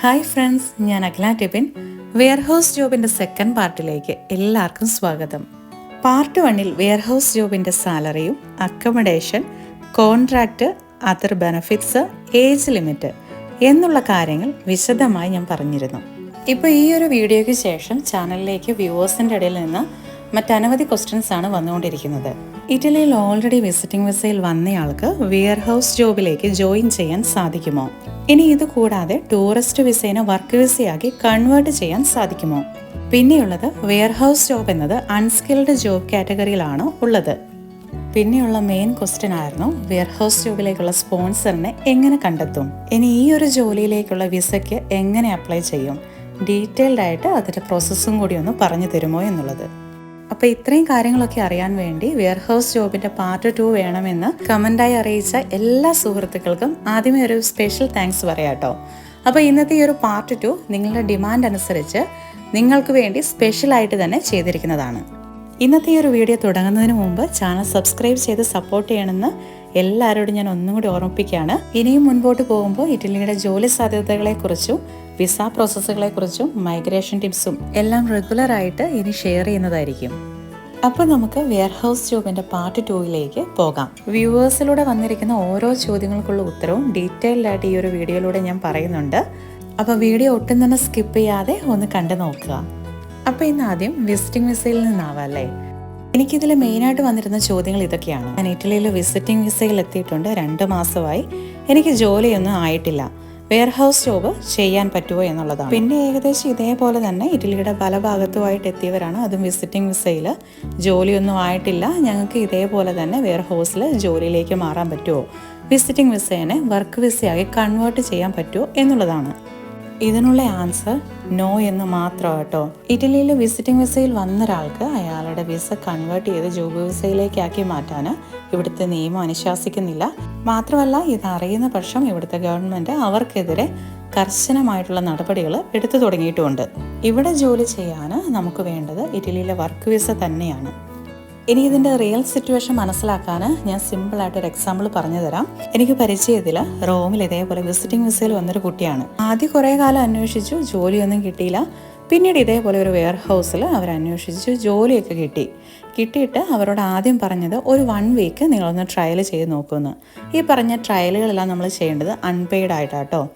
Hi friends ഞാൻ Akhila Tibin. Warehouse ജോബിന്റെ second പാർട്ടിലേക്ക് എല്ലാവർക്കും സ്വാഗതം. പാർട്ട് വണ്ണിൽ വെയർഹൗസ് ജോബിന്റെ സാലറിയും accommodation contract other benefits age limit എന്നുള്ള കാര്യങ്ങൾ വിശദമായി ഞാൻ പറഞ്ഞിരുന്നു. ഇപ്പോൾ ഈ ഒരു വീഡിയോയ്ക്ക് ശേഷം ചാനലിലേക്ക് വ്യൂവേഴ്സിന്റെ ഇടയിൽ നിന്ന് മറ്റനവധി ക്വസ്റ്റ്യൻസ് ആണ് വന്നുകൊണ്ടിരിക്കുന്നത്. ഇറ്റലിയിൽ ഓൾറെഡി വിസിറ്റിംഗ് വിസയിൽ വന്നയാൾക്ക് വെയർ ഹൗസ് ജോബിലേക്ക് ജോയിൻ ചെയ്യാൻ സാധിക്കുമോ? ഇനി ഇത് കൂടാതെ ടൂറിസ്റ്റ് വിസേനെ വർക്ക് വിസയാക്കി കൺവേർട്ട് ചെയ്യാൻ സാധിക്കുമോ? പിന്നെയുള്ളത് വെയർഹൗസ് ജോബ് എന്നത് അൺസ്കിൽഡ് ജോബ് കാറ്റഗറിയിലാണ് ഉള്ളത്? പിന്നെയുള്ള മെയിൻ ക്വസ്റ്റ്യൻ ആയിരുന്നു വെയർഹൗസ് ജോബിലേക്കുള്ള സ്പോൺസറിനെ എങ്ങനെ കണ്ടെത്തും? ഇനി ഈ ഒരു ജോലിയിലേക്കുള്ള വിസയ്ക്ക് എങ്ങനെ അപ്ലൈ ചെയ്യും? ഡീറ്റെയിൽഡ് ആയിട്ട് അതിന്റെ പ്രോസസ്സും കൂടി ഒന്ന് പറഞ്ഞു തരുമോ എന്നുള്ളത്. അപ്പോൾ ഇത്രയും കാര്യങ്ങളൊക്കെ അറിയാൻ വേണ്ടി വെയർഹൗസ് ജോബിന്റെ പാർട്ട് ടു വേണമെന്ന് കമന്റായി അറിയിച്ച എല്ലാ സുഹൃത്തുക്കൾക്കും ആദ്യമേ ഒരു സ്പെഷ്യൽ താങ്ക്സ് പറയാട്ടോ അപ്പോൾ ഇന്നത്തെ ഈ ഒരു പാർട്ട് ടു നിങ്ങളുടെ ഡിമാൻഡ് അനുസരിച്ച് നിങ്ങൾക്ക് വേണ്ടി സ്പെഷ്യലായിട്ട് തന്നെ ചെയ്തിരിക്കുന്നതാണ്. ഇന്നത്തെ ഈ ഒരു വീഡിയോ തുടങ്ങുന്നതിന് മുമ്പ് ചാനൽ സബ്സ്ക്രൈബ് ചെയ്ത് സപ്പോർട്ട് ചെയ്യണമെന്ന് എല്ലാവരോടും ഞാൻ ഒന്നും കൂടി ഓർമ്മിപ്പിക്കുകയാണ്. ഇനിയും മുൻപോട്ട് പോകുമ്പോൾ ഇറ്റലിയുടെ ജോലി സാധ്യതകളെക്കുറിച്ചും വിസ പ്രോസസ്സുകളെക്കുറിച്ചും മൈഗ്രേഷൻ ടിപ്സും എല്ലാം റെഗുലറായിട്ട് ഇനി ഷെയർ ചെയ്യുന്നതായിരിക്കും. അപ്പോൾ നമുക്ക് വെയർഹൗസ് ജോബിന്റെ പാർട്ട് ടൂയിലേക്ക് പോകാം. വ്യൂവേഴ്സിലൂടെ വന്നിരിക്കുന്ന ഓരോ ചോദ്യങ്ങൾക്കുള്ള ഉത്തരവും ഡീറ്റെയിൽഡ് ആയിട്ട് ഈ ഒരു വീഡിയോയിലൂടെ ഞാൻ പറയുന്നുണ്ട്. അപ്പോൾ വീഡിയോ ഒട്ടും തന്നെ സ്കിപ്പ് ചെയ്യാതെ ഒന്ന് കണ്ടു നോക്കുക അപ്പോൾ ഇന്ന് ആദ്യം വിസിറ്റിംഗ് വിസയിൽ നിന്നാവാം അല്ലേ? എനിക്കിതിൽ മെയിനായിട്ട് വന്നിരുന്ന ചോദ്യങ്ങൾ ഇതൊക്കെയാണ്. ഞാൻ ഇറ്റലിയിൽ വിസിറ്റിംഗ് വിസയിൽ എത്തിയിട്ടുണ്ട്. രണ്ട് മാസമായി. എനിക്ക് ജോലിയൊന്നും ആയിട്ടില്ല. വെയർ ഹൗസ് ജോബ് ചെയ്യാൻ പറ്റുമോ എന്നുള്ളതാണ്. പിന്നെ ഏകദേശം ഇതേപോലെ തന്നെ ഇറ്റലിയുടെ പല ഭാഗത്തുമായിട്ട് എത്തിയവരാണ്. അതും വിസിറ്റിംഗ് വിസയിൽ ജോലിയൊന്നും ആയിട്ടില്ല. ഞങ്ങൾക്ക് ഇതേപോലെ തന്നെ വെയർ ഹൗസിൽ ജോലിയിലേക്ക് മാറാൻ പറ്റുമോ? വിസിറ്റിംഗ് വിസേനെ വർക്ക് വിസയായി കൺവേർട്ട് ചെയ്യാൻ പറ്റുമോ എന്നുള്ളതാണ്. ഇതിനുള്ള ആൻസർ നോ എന്ന് മാത്രം കേട്ടോ ഇറ്റലിയിൽ വിസിറ്റിംഗ് വിസയിൽ വന്ന ഒരാൾക്ക് അയാളുടെ വിസ കൺവേർട്ട് ചെയ്ത് ജോബ് വിസയിലേക്കാക്കി മാറ്റാൻ ഇവിടുത്തെ നിയമം അനുശാസിക്കുന്നില്ല. മാത്രമല്ല ഇത് അറിയുന്ന പക്ഷം ഇവിടുത്തെ ഗവൺമെന്റ് അവർക്കെതിരെ കർശനമായിട്ടുള്ള നടപടികൾ എടുത്തു തുടങ്ങിയിട്ടുമുണ്ട് ഇവിടെ ജോലി ചെയ്യാൻ നമുക്ക് വേണ്ടത് ഇറ്റലിയിലെ വർക്ക് വിസ തന്നെയാണ്. ഇനി ഇതിന്റെ റിയൽ സിറ്റുവേഷൻ മനസ്സിലാക്കാൻ ഞാൻ സിമ്പിളായിട്ട് ഒരു എക്സാമ്പിൾ പറഞ്ഞു തരാം എനിക്ക് പരിചയത്തിൽ റോമിൽ ഇതേപോലെ വിസിറ്റിംഗ് വിസയിൽ വന്നൊരു കുട്ടിയാണ്. ആദ്യം കുറേ കാലം അന്വേഷിച്ചു ജോലിയൊന്നും കിട്ടിയില്ല. പിന്നീട് ഇതേപോലെ ഒരു വെയർ ഹൗസിൽ അവർ അന്വേഷിച്ചു ജോലിയൊക്കെ കിട്ടി. കിട്ടിയിട്ട് അവരോട് ആദ്യം പറഞ്ഞത് ഒരു വൺ വീക്ക് നിങ്ങളൊന്ന് ട്രയൽ ചെയ്ത് നോക്കുമെന്ന് ഈ പറഞ്ഞ ട്രയലുകളെല്ലാം നമ്മൾ ചെയ്യേണ്ടത് അൺപെയ്ഡ് ആയിട്ടാട്ടോ.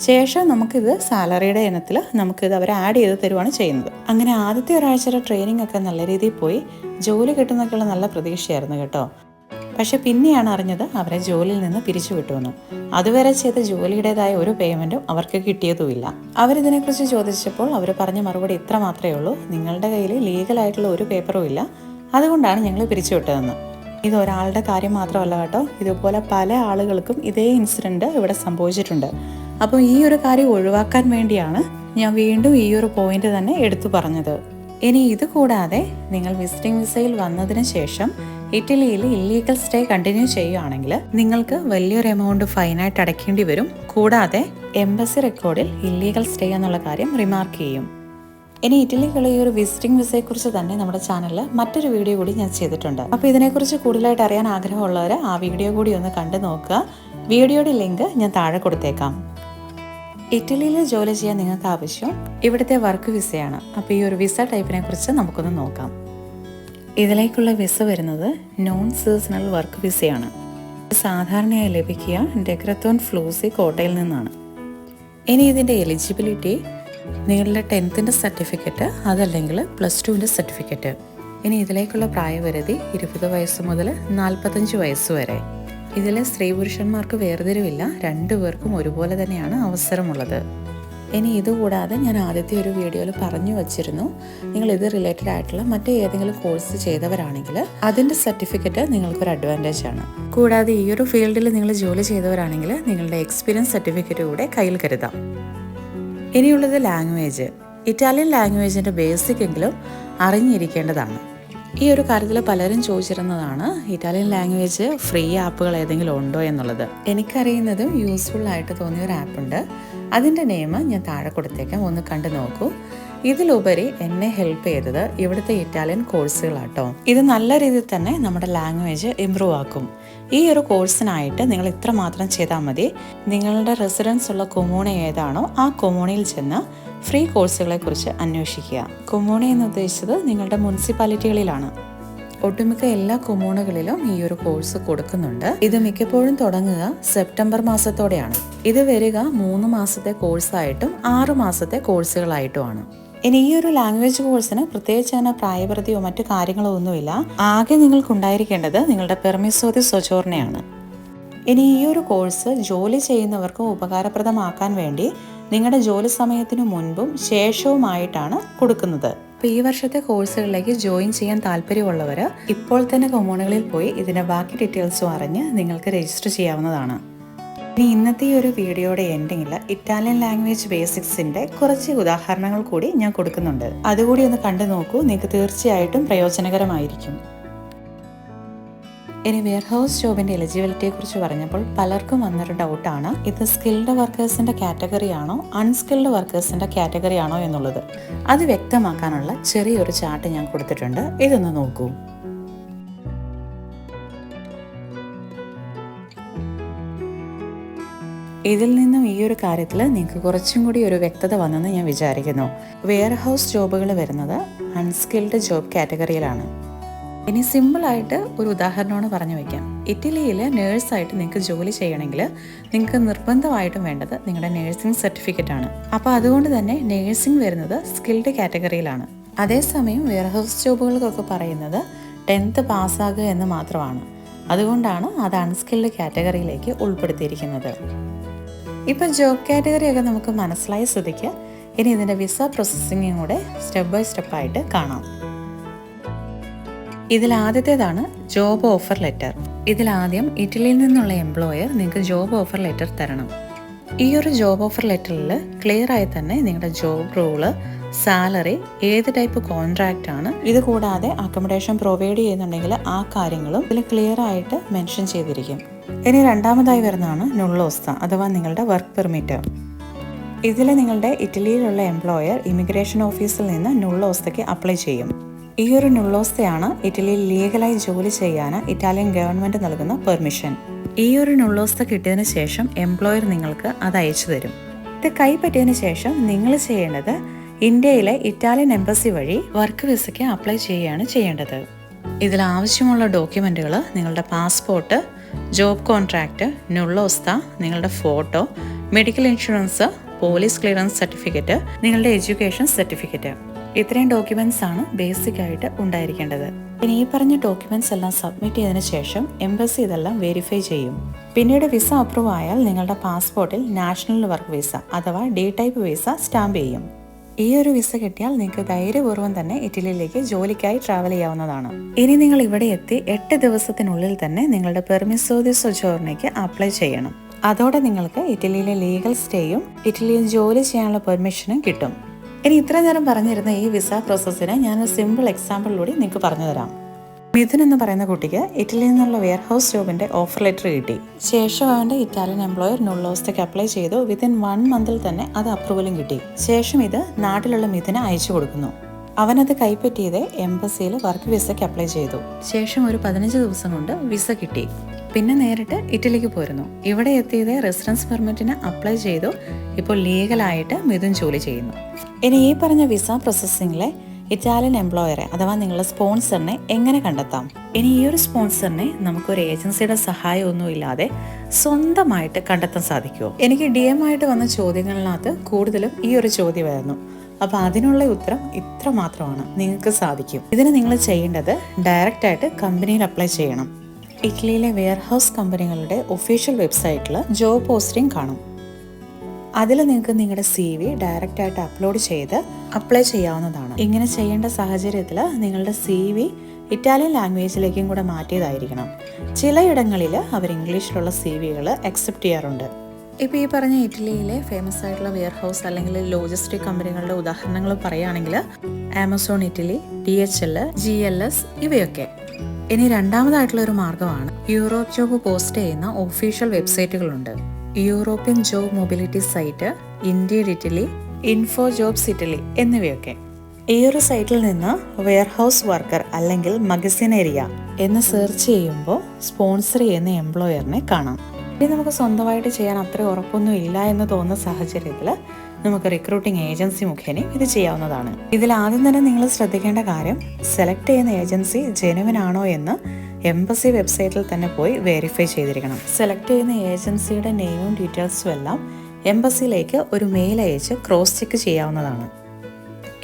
ശേഷം നമുക്കിത് സാലറിയുടെ ഇനത്തിൽ നമുക്കിത് അവർ ആഡ് ചെയ്ത് തരുവാണ് ചെയ്യുന്നത്. അങ്ങനെ ആദ്യത്തെ ഒരാഴ്ചയുടെ ട്രെയിനിങ് ഒക്കെ നല്ല രീതിയിൽ പോയി ജോലി കിട്ടുന്നൊക്കെയുള്ള നല്ല പ്രതീക്ഷയായിരുന്നു കേട്ടോ. പക്ഷെ പിന്നെയാണ് അറിഞ്ഞത് അവരെ ജോലിയിൽ നിന്ന് പിരിച്ചു വിട്ടുവെന്ന്. അതുവരെ ചെയ്ത ജോലിയുടേതായ ഒരു പേയ്മെന്റും അവർക്ക് കിട്ടിയതുമില്ല. അവരിതിനെക്കുറിച്ച് ചോദിച്ചപ്പോൾ അവർ പറഞ്ഞ മറുപടി ഇത്ര മാത്രമേ ഉള്ളൂ. നിങ്ങളുടെ കയ്യിൽ ലീഗലായിട്ടുള്ള ഒരു പേപ്പറും ഇല്ല. അതുകൊണ്ടാണ് ഞങ്ങൾ പിരിച്ചുവിട്ടതെന്ന് ഇത് ഒരാളുടെ കാര്യം മാത്രമല്ല കേട്ടോ. ഇതുപോലെ പല ആളുകൾക്കും ഇതേ ഇൻസിഡന്റ് ഇവിടെ സംഭവിച്ചിട്ടുണ്ട്. അപ്പോൾ ഈ ഒരു കാര്യം ഒഴിവാക്കാൻ വേണ്ടിയാണ് ഞാൻ വീണ്ടും ഈ ഒരു പോയിന്റ് തന്നെ എടുത്തു പറഞ്ഞത്. ഇനി ഇത് കൂടാതെ നിങ്ങൾ വിസിറ്റിംഗ് വിസയിൽ വന്നതിന് ശേഷം ഇറ്റലിയിൽ ഇല്ലീഗൽ സ്റ്റേ കണ്ടിന്യൂ ചെയ്യുകയാണെങ്കിൽ നിങ്ങൾക്ക് വലിയൊരു എമൗണ്ട് ഫൈനായിട്ട് അടയ്ക്കേണ്ടി വരും. കൂടാതെ എംബസി റെക്കോർഡിൽ ഇല്ലീഗൽ സ്റ്റേ എന്നുള്ള കാര്യം റിമാർക്ക് ചെയ്യും. ഇനി ഇറ്റലിക്കുള്ള ഈ ഒരു വിസിറ്റിംഗ് വിസയെ കുറിച്ച് തന്നെ നമ്മുടെ ചാനലിൽ മറ്റൊരു വീഡിയോ കൂടി ഞാൻ ചെയ്തിട്ടുണ്ട്. അപ്പോൾ ഇതിനെക്കുറിച്ച് കൂടുതലായിട്ട് അറിയാൻ ആഗ്രഹമുള്ളവർ ആ വീഡിയോ കൂടി ഒന്ന് കണ്ടു നോക്കുക. വീഡിയോയുടെ ലിങ്ക് ഞാൻ താഴെ കൊടുത്തേക്കാം. ഇറ്റലിയിൽ ജോലി ചെയ്യാൻ നിങ്ങൾക്ക് ആവശ്യം ഇവിടുത്തെ വർക്ക് വിസയാണ് അപ്പോൾ ഈ ഒരു വിസ ടൈപ്പിനെ കുറിച്ച് നമുക്കൊന്ന് നോക്കാം. ഇതിലേക്കുള്ള വിസ വരുന്നത് നോൺ സീസണൽ വർക്ക് വിസയാണ് സാധാരണയായി ലഭിക്കുക ഡെക്രത്തോൺ ഫ്ലൂസി കോട്ടയിൽ നിന്നാണ്. ഇനി ഇതിന്റെ എലിജിബിലിറ്റി നിങ്ങളുടെ ടെൻത്തിന്റെ സർട്ടിഫിക്കറ്റ് അതല്ലെങ്കിൽ പ്ലസ് ടുവിന്റെ സർട്ടിഫിക്കറ്റ്. ഇനി ഇതിലേക്കുള്ള പ്രായപരിധി ഇരുപത് വയസ്സ് മുതൽ നാൽപ്പത്തഞ്ച് വയസ്സ് വരെ. ഇതിൽ സ്ത്രീ പുരുഷന്മാർക്ക് വേർതിരിവില്ല രണ്ടുപേർക്കും ഒരുപോലെ തന്നെയാണ് അവസരമുള്ളത്. ഇനി ഇതുകൂടാതെ ഞാൻ ആദ്യത്തെ ഒരു വീഡിയോയിൽ പറഞ്ഞു വച്ചിരുന്നു നിങ്ങൾ ഇത് റിലേറ്റഡ് ആയിട്ടുള്ള മറ്റേ ഏതെങ്കിലും കോഴ്സ് ചെയ്തവരാണെങ്കിൽ അതിന്റെ സർട്ടിഫിക്കറ്റ് നിങ്ങൾക്കൊരു അഡ്വാന്റേജ് ആണ്. കൂടാതെ ഈ ഒരു ഫീൽഡിൽ നിങ്ങൾ ജോലി ചെയ്തവരാണെങ്കിൽ നിങ്ങളുടെ എക്സ്പീരിയൻസ് സർട്ടിഫിക്കറ്റ് കൂടെ കയ്യിൽ കരുതാം. ഇനിയുള്ളത് ലാംഗ്വേജ് ഇറ്റാലിയൻ ലാംഗ്വേജിന്റെ ബേസിക് എങ്കിലും അറിഞ്ഞിരിക്കേണ്ടതാണ്. ഈ ഒരു കാര്യത്തിൽ പലരും ചോദിച്ചിരുന്നതാണ് ഇറ്റാലിയൻ ലാംഗ്വേജ് ഫ്രീ ആപ്പുകൾ ഏതെങ്കിലും ഉണ്ടോ എന്നുള്ളത്. എനിക്കറിയുന്നതും യൂസ്ഫുൾ ആയിട്ട് തോന്നിയ ഒരു ആപ്പുണ്ട് അതിന്റെ നെയിം ഞാൻ താഴെ കൊടുത്തേക്കാം. ഒന്ന് കണ്ടു നോക്കൂ. ഇതിലുപരി എന്നെ ഹെൽപ്പ് ചെയ്തത് ഇവിടുത്തെ ഇറ്റാലിയൻ കോഴ്സുകളാട്ടോ ഇത് നല്ല രീതിയിൽ തന്നെ നമ്മുടെ ലാംഗ്വേജ് ഇമ്പ്രൂവ് ആക്കും. ഈ ഒരു കോഴ്സിനായിട്ട് നിങ്ങൾ ഇത്ര മാത്രം ചെയ്താൽ മതി. നിങ്ങളുടെ റെസിഡൻസ് ഉള്ള കൊമൂണ ഏതാണോ ആ കൊമൂണയിൽ ചെന്ന് ഫ്രീ കോഴ്സുകളെ കുറിച്ച് അന്വേഷിക്കുക. കൊമൂണ എന്ന് ഉദ്ദേശിച്ചത് നിങ്ങളുടെ മുനിസിപ്പാലിറ്റികളിലാണ് ഒട്ടുമിക്ക എല്ലാ കൊമൂണുകളിലും ഈ ഒരു കോഴ്സ് കൊടുക്കുന്നുണ്ട്. ഇത് മിക്കപ്പോഴും തുടങ്ങുക സെപ്റ്റംബർ മാസത്തോടെയാണ്. ഇത് വരിക മൂന്ന് മാസത്തെ കോഴ്സായിട്ടും ആറ് മാസത്തെ കോഴ്സുകളായിട്ടുമാണ് ഇനി ഈ ഒരു ലാംഗ്വേജ് കോഴ്സിന് പ്രത്യേകിച്ച് അങ്ങനെ പ്രായപരിധിയോ മറ്റു കാര്യങ്ങളോ ഒന്നുമില്ല. ആകെ നിങ്ങൾക്കുണ്ടായിരിക്കേണ്ടത് നിങ്ങളുടെ പെർമിസോതി സ്വചോർണയാണ് ഇനി ഈ ഒരു കോഴ്സ് ജോലി ചെയ്യുന്നവർക്ക് ഉപകാരപ്രദമാക്കാൻ വേണ്ടി നിങ്ങളുടെ ജോലി സമയത്തിനു മുൻപും ശേഷവുമായിട്ടാണ് കൊടുക്കുന്നത്. അപ്പോൾ ഈ വർഷത്തെ കോഴ്സുകളിലേക്ക് ജോയിൻ ചെയ്യാൻ താല്പര്യമുള്ളവർ ഇപ്പോൾ തന്നെ കൊമോണുകളിൽ പോയി ഇതിന്റെ ബാക്കി ഡീറ്റെയിൽസും അറിഞ്ഞ് നിങ്ങൾക്ക് രജിസ്റ്റർ ചെയ്യാവുന്നതാണ്. ഇനി ഇന്നത്തെ ഈ ഒരു വീഡിയോയുടെ എൻഡിങ്ങിൽ ഇറ്റാലിയൻ ലാംഗ്വേജ് ബേസിക്സിന്റെ കുറച്ച് ഉദാഹരണങ്ങൾ കൂടി ഞാൻ കൊടുക്കുന്നുണ്ട്. അതുകൂടി ഒന്ന് കണ്ടു നോക്കൂ. നിങ്ങൾക്ക് തീർച്ചയായിട്ടും പ്രയോജനകരമായിരിക്കും. ഇനി വെയർഹൗസ് ജോബിന്റെ എലിജിബിലിറ്റിയെ കുറിച്ച് പറഞ്ഞപ്പോൾ പലർക്കും വന്നൊരു ഡൗട്ടാണ് ഇത് സ്കിൽഡ് വർക്കേഴ്സിന്റെ കാറ്റഗറി ആണോ? അൺസ്കിൽഡ് വർക്കേഴ്സിന്റെ കാറ്റഗറി ആണോ എന്നുള്ളത്. അത് വ്യക്തമാക്കാനുള്ള ചെറിയൊരു ചാർട്ട് ഞാൻ കൊടുത്തിട്ടുണ്ട്. ഇതൊന്ന് നോക്കൂ. ഇതിൽ നിന്നും ഈ ഒരു കാര്യത്തിൽ നിങ്ങൾക്ക് കുറച്ചും കൂടി ഒരു വ്യക്തത വന്നെന്ന് ഞാൻ വിചാരിക്കുന്നു. വെയർ ഹൗസ് ജോബുകൾ വരുന്നത് അൺസ്കിൽഡ് ജോബ് കാറ്റഗറിയിലാണ്. ഇനി സിമ്പിളായിട്ട് ഒരു ഉദാഹരണമാണ് പറഞ്ഞു വയ്ക്കാം ഇറ്റലിയിൽ നേഴ്സായിട്ട് നിങ്ങൾക്ക് ജോലി ചെയ്യണമെങ്കിൽ നിങ്ങൾക്ക് നിർബന്ധമായിട്ടും വേണ്ടത് നിങ്ങളുടെ നേഴ്സിംഗ് സർട്ടിഫിക്കറ്റ് ആണ്. അപ്പോൾ അതുകൊണ്ട് തന്നെ നേഴ്സിംഗ് വരുന്നത് സ്കിൽഡ് കാറ്റഗറിയിലാണ്. അതേസമയം വെയർഹൗസ് ജോബുകൾക്കൊക്കെ പറയുന്നത് ടെൻത്ത് പാസ്സാകുക എന്ന് മാത്രമാണ്. അതുകൊണ്ടാണ് അത് അൺസ്കിൽഡ് കാറ്റഗറിയിലേക്ക് ഉൾപ്പെടുത്തിയിരിക്കുന്നത്. ഇപ്പം ജോബ് കാറ്റഗറി ഒക്കെ നമുക്ക് മനസ്സിലായി ശ്രദ്ധിക്കുക ഇനി ഇതിന്റെ വിസ പ്രോസസ്സിങ്ങും കൂടെ സ്റ്റെപ്പ് ബൈ സ്റ്റെപ്പായിട്ട് കാണാം. ഇതിൽ ആദ്യത്തേതാണ് ജോബ് ഓഫർ ലെറ്റർ ഇതിൽ ആദ്യം ഇറ്റലിയിൽ നിന്നുള്ള എംപ്ലോയർ നിങ്ങൾക്ക് ജോബ് ഓഫർ ലെറ്റർ തരണം. ഈ ഒരു ജോബ് ഓഫർ ലെറ്ററിൽ ക്ലിയർ ആയി തന്നെ നിങ്ങളുടെ ജോബ് റൂൾ സാലറി ഏത് ടൈപ്പ് കോൺട്രാക്റ്റ് ആണ്. ഇത് കൂടാതെ അക്കോമഡേഷൻ പ്രൊവൈഡ് ചെയ്യുന്നുണ്ടെങ്കിൽ ആ കാര്യങ്ങളും ഇതിൽ ക്ലിയർ ആയിട്ട് മെൻഷൻ ചെയ്തിരിക്കും. ഇനി രണ്ടാമതായി വരുന്നതാണ് നുള്ളോസ്ത അഥവാ നിങ്ങളുടെ വർക്ക് പെർമിറ്റ് ഇതിൽ നിങ്ങളുടെ ഇറ്റലിയിലുള്ള എംപ്ലോയർ ഇമിഗ്രേഷൻ ഓഫീസിൽ നിന്ന് നുള്ളോസ്തയ്ക്ക് അപ്ലൈ ചെയ്യും. ഈ ഒരു നുള്ളോസ്തയാണ് ഇറ്റലിയിൽ ലീഗലായി ജോലി ചെയ്യാൻ ഇറ്റാലിയൻ ഗവൺമെന്റ് നൽകുന്ന പെർമിഷൻ ഈ ഒരു നുള്ളോസ്ത കിട്ടിയതിന് ശേഷം എംപ്ലോയർ നിങ്ങൾക്ക് അത് അയച്ചു തരും. ഇത് കൈപ്പറ്റിയതിന് ശേഷം നിങ്ങൾ ചെയ്യേണ്ടത് ഇന്ത്യയിലെ ഇറ്റാലിയൻ എംബസി വഴി വർക്ക് വിസയ്ക്ക് അപ്ലൈ ചെയ്യുകയാണ് ചെയ്യേണ്ടത്. ഇതിൽ ആവശ്യമുള്ള ഡോക്യുമെന്റുകൾ നിങ്ങളുടെ പാസ്പോർട്ട് ജോബ് കോൺട്രാക്റ്റ് നുള്ളോസ്ത നിങ്ങളുടെ photo medical insurance police clearance certificate നിങ്ങളുടെ എഡ്യൂക്കേഷൻ സർട്ടിഫിക്കറ്റ്. ഇത്രയും ഡോക്യുമെന്റ്സ് ആണ് ബേസിക് ആയിട്ട് ഉണ്ടായിരിക്കേണ്ടത്. പിന്നെ ഈ പറഞ്ഞ ഡോക്യുമെന്റ്സ് എല്ലാം സബ്മിറ്റ് ചെയ്തതിനു ശേഷം എംബസി ഇതെല്ലാം വെരിഫൈ ചെയ്യും. പിന്നീട് വിസ അപ്രൂവ് ആയാൽ നിങ്ങളുടെ പാസ്പോർട്ടിൽ നാഷണൽ വർക്ക് വിസ അഥവാ ഡി ടൈപ്പ് വിസ സ്റ്റാമ്പ് ചെയ്യും. ഈ ഒരു വിസ കിട്ടിയാൽ നിങ്ങൾക്ക് ധൈര്യപൂർവം തന്നെ ഇറ്റലിയിലേക്ക് ജോലിക്കായി ട്രാവൽ ചെയ്യാവുന്നതാണ്. ഇനി നിങ്ങൾ ഇവിടെ എത്തി എട്ട് ദിവസത്തിനുള്ളിൽ തന്നെ നിങ്ങളുടെ പെർമിസോദി സൊജോറിനേക്ക് അപ്ലൈ ചെയ്യണം. അതോടെ നിങ്ങൾക്ക് ഇറ്റലിയിലെ ലീഗൽ സ്റ്റേയും ഇറ്റലിയിൽ ജോലി ചെയ്യാനുള്ള പെർമിഷനും കിട്ടും. ഇനി ഇത്ര നേരം പറഞ്ഞിരുന്ന ഈ വിസ പ്രോസസ്സിന് ഞാനൊരു സിമ്പിൾ എക്സാമ്പിളിലൂടെ നിങ്ങൾക്ക് പറഞ്ഞു തരാം മിഥുൻ എന്ന് പറയുന്ന കുട്ടിക്ക് ഇറ്റലിയിൽ നിന്നുള്ള വെയർ ഹൗസ് ജോബിന്റെ ഓഫർ ലെറ്റർ കിട്ടി. ശേഷം അവന്റെ ഇറ്റാലിയൻ എംപ്ലോയർ നുള്ളോസ്റ്റേക്ക് അപ്ലൈ ചെയ്തു. വിത്തിൻ വൺ മന്തിൽ തന്നെ അത് അപ്രൂവലും കിട്ടി. ശേഷം ഇത് നാട്ടിലുള്ള മിഥുന് അയച്ചു കൊടുക്കുന്നു. അവനത് കൈപ്പറ്റിയത് എംബസിയിൽ വർക്ക് വിസയ്ക്ക് അപ്ലൈ ചെയ്തു. ശേഷം ഒരു പതിനഞ്ച് ദിവസം കൊണ്ട് വിസ കിട്ടി. പിന്നെ നേരിട്ട് ഇറ്റലിക്ക് പോരുന്നു. ഇവിടെ എത്തിയത് റെസിഡൻസ് പെർമിറ്റിന് അപ്ലൈ ചെയ്തു. ഇപ്പോൾ ലീഗലായിട്ട് മിഥുൻ ജോലി ചെയ്യുന്നു. ഇനി ഈ പറഞ്ഞ വിസ പ്രോസസ്സിംഗിലെ ഇറ്റാലിയൻ എംപ്ലോയറെ അഥവാ നിങ്ങളുടെ സ്പോൺസറിനെ എങ്ങനെ കണ്ടെത്താം? ഇനി ഈ ഒരു സ്പോൺസറിനെ നമുക്കൊരു ഏജൻസിയുടെ സഹായമൊന്നും ഇല്ലാതെ സ്വന്തമായിട്ട് കണ്ടെത്താൻ സാധിക്കുമോ എനിക്ക് ഡി എം ആയിട്ട് വന്ന ചോദ്യങ്ങളിനകത്ത് കൂടുതലും ഈ ഒരു ചോദ്യമായിരുന്നു. അപ്പോൾ അതിനുള്ള ഉത്തരം ഇത്ര മാത്രമാണ് നിങ്ങൾക്ക് സാധിക്കും. ഇതിന് നിങ്ങൾ ചെയ്യേണ്ടത് ഡയറക്റ്റ് ആയിട്ട് കമ്പനിയിൽ അപ്ലൈ ചെയ്യണം. ഇറ്റലിയിലെ വെയർഹൗസ് കമ്പനികളുടെ ഒഫീഷ്യൽ വെബ്സൈറ്റിൽ ജോബ് പോസ്റ്റിംഗ് കാണും. അതിൽ നിങ്ങൾക്ക് നിങ്ങളുടെ സി വി ഡയറക്റ്റ് ആയിട്ട് അപ്ലോഡ് ചെയ്ത് അപ്ലൈ ചെയ്യാവുന്നതാണ്. ഇങ്ങനെ ചെയ്യേണ്ട സാഹചര്യത്തിൽ നിങ്ങളുടെ സി വി ഇറ്റാലിയൻ ലാംഗ്വേജിലേക്കും കൂടെ മാറ്റിയതായിരിക്കണം. ചിലയിടങ്ങളിൽ അവർ ഇംഗ്ലീഷിലുള്ള സി വികൾ അക്സെപ്റ്റ് ചെയ്യാറുണ്ട്. ഇപ്പോൾ ഈ പറഞ്ഞ ഇറ്റലിയിലെ ഫേമസ് ആയിട്ടുള്ള വെയർ ഹൗസ് അല്ലെങ്കിൽ ലോജിസ്റ്റിക് കമ്പനികളുടെ ഉദാഹരണങ്ങൾ പറയുകയാണെങ്കിൽ Amazon Italy D H L G L S ഇവയൊക്കെ. ഇനി രണ്ടാമതായിട്ടുള്ള ഒരു മാർഗമാണ് യൂറോപ്പ് ജോബ് പോസ്റ്റ് ചെയ്യുന്ന official വെബ്സൈറ്റുകളുണ്ട് European job mobility site India Italy info jobs Italy എന്നിവയൊക്കെ. ഈ ഒരു സൈറ്റിൽ നിന്ന് വെയർഹൗസ് വർക്കർ അല്ലെങ്കിൽ മഗസിനേരിയ എന്ന് സെർച്ച് ചെയ്യുമ്പോൾ സ്പോൺസർ ചെയ്യുന്ന എംപ്ലോയറിനെ കാണാം. ഇനി നമുക്ക് സ്വന്തമായിട്ട് ചെയ്യാൻ അത്ര ഉറപ്പൊന്നും ഇല്ല എന്ന് തോന്നുന്ന സാഹചര്യത്തിൽ നമുക്ക് റിക്രൂട്ടിംഗ് ഏജൻസി മുഖേന ഇത് ചെയ്യാവുന്നതാണ്. ഇതിൽ ആദ്യം തന്നെ നിങ്ങൾ ശ്രദ്ധിക്കേണ്ട കാര്യം സെലക്ട് ചെയ്യുന്ന ഏജൻസി ജെനുവിൻ ആണോ എന്ന് എംബസി വെബ്സൈറ്റിൽ തന്നെ പോയി വെരിഫൈ ചെയ്തിരിക്കണം. സെലക്ട് ചെയ്യുന്ന ഏജൻസിയുടെ നെയിമും ഡീറ്റെയിൽസും എല്ലാം എംബസിയിലേക്ക് ഒരു മെയിൽ അയച്ച് ക്രോസ് ചെക്ക് ചെയ്യാവുന്നതാണ്.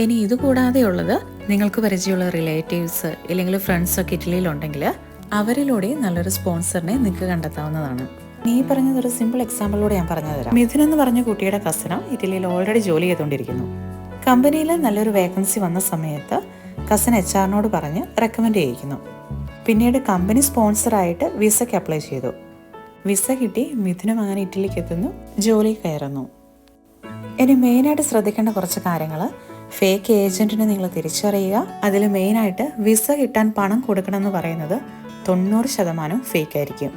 ഇനി ഇതുകൂടാതെ ഉള്ളത് നിങ്ങൾക്ക് പരിചയമുള്ള റിലേറ്റീവ്സ് ഇല്ലെങ്കിൽ ഒക്കെ ഇറ്റലിയിലുണ്ടെങ്കിൽ അവരിലൂടെ നല്ലൊരു സ്പോൺസറിനെ നിങ്ങൾക്ക് കണ്ടെത്താവുന്നതാണ്. നീ പറഞ്ഞത് ഒരു സിമ്പിൾ എക്സാമ്പിളിലൂടെ ഞാൻ പറഞ്ഞു തരാം. മിഥുൻ എന്ന് പറഞ്ഞ കുട്ടിയുടെ കസിന് ഇറ്റലിയിൽ ഓൾറെഡി ജോലി ചെയ്തുകൊണ്ടിരിക്കുന്നു. കമ്പനിയിൽ നല്ലൊരു വേക്കൻസി വന്ന സമയത്ത് കസിൻ എച്ച് ആറിനോട് പറഞ്ഞ് റെക്കമെൻഡ് ചെയ്യിക്കുന്നു. പിന്നീട് കമ്പനി സ്പോൺസറായിട്ട് വിസയ്ക്ക് അപ്ലൈ ചെയ്തു. വിസ കിട്ടി മിഥുനം അങ്ങനെ ഇറ്റലിക്ക് എത്തുന്നു ജോലി കയറുന്നു. ഇനി മെയിനായിട്ട് ശ്രദ്ധിക്കേണ്ട കുറച്ച് കാര്യങ്ങൾ ഫേക്ക് ഏജന്റിനെ നിങ്ങൾ തിരിച്ചറിയുക. അതിൽ മെയിനായിട്ട് വിസ കിട്ടാൻ പണം കൊടുക്കണം എന്ന് പറയുന്നത് തൊണ്ണൂറ് ശതമാനം ഫേക്ക് ആയിരിക്കും.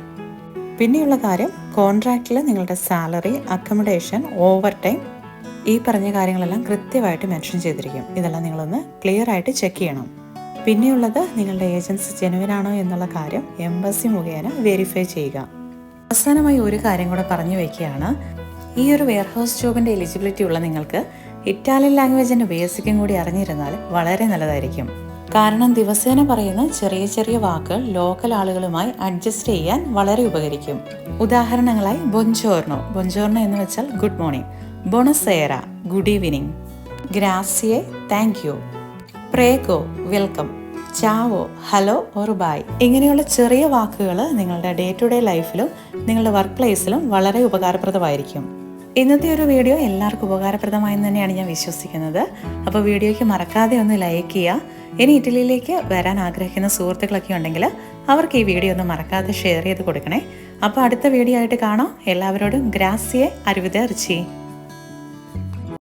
പിന്നെയുള്ള കാര്യം കോൺട്രാക്റ്റിൽ നിങ്ങളുടെ സാലറി അക്കോമഡേഷൻ ഓവർ ടൈം ഈ പറഞ്ഞ കാര്യങ്ങളെല്ലാം കൃത്യമായിട്ട് മെൻഷൻ ചെയ്തിരിക്കും. ഇതെല്ലാം നിങ്ങളൊന്ന് ക്ലിയർ ആയിട്ട് ചെക്ക് ചെയ്യണം. പിന്നെയുള്ളത് നിങ്ങളുടെ ഏജൻസി ജെനുവിനാണോ എന്നുള്ള കാര്യം എംബസി മുഖേന വെരിഫൈ ചെയ്യുക. അവസാനമായി ഒരു കാര്യം കൂടെ പറഞ്ഞു വയ്ക്കുകയാണ് ഈ ഒരു വെയർഹൗസ് ജോബിന്റെ എലിജിബിലിറ്റി ഉള്ള നിങ്ങൾക്ക് ഇറ്റാലിയൻ ലാംഗ്വേജിന്റെ ബേസിക്കും കൂടി അറിഞ്ഞിരുന്നാൽ വളരെ നല്ലതായിരിക്കും. കാരണം ദിവസേന പറയുന്ന ചെറിയ ചെറിയ വാക്കുകൾ ലോക്കൽ ആളുകളുമായി അഡ്ജസ്റ്റ് ചെയ്യാൻ വളരെ ഉപകരിക്കും. ഉദാഹരണങ്ങളായി ബൊഞ്ചോർണോ. ബൊഞ്ചോർണോ എന്ന് വെച്ചാൽ ഗുഡ് മോർണിംഗ് ബൊണസേറ ഗുഡ് ഈവനിങ് ഗ്രാസിയെ താങ്ക് യു പ്രേഗോ വെൽക്കം. ചാവോ ഹലോ ഓർ ബായ്. ഇങ്ങനെയുള്ള ചെറിയ വാക്കുകൾ നിങ്ങളുടെ ഡേ ടു ഡേ ലൈഫിലും നിങ്ങളുടെ വർക്ക് പ്ലേസിലും വളരെ ഉപകാരപ്രദമായിരിക്കും. ഇന്നത്തെ ഒരു വീഡിയോ എല്ലാവർക്കും ഉപകാരപ്രദമായെന്ന് തന്നെയാണ് ഞാൻ വിശ്വസിക്കുന്നത്. അപ്പോൾ വീഡിയോയ്ക്ക് മറക്കാതെ ഒന്ന് ലൈക്ക് ചെയ്യുക. ഇനി ഇറ്റലിയിലേക്ക് വരാൻ ആഗ്രഹിക്കുന്ന സുഹൃത്തുക്കളൊക്കെ ഉണ്ടെങ്കിൽ അവർക്ക് ഈ വീഡിയോ ഒന്ന് മറക്കാതെ ഷെയർ ചെയ്ത് കൊടുക്കണേ. അപ്പോൾ അടുത്ത വീഡിയോ ആയിട്ട് കാണാം. എല്ലാവരോടും ഗ്രാസിയെ അരുവിത റിച്ചി